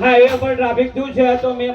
હા એ પણ ટ્રાફિક દૂર છે? તો મેં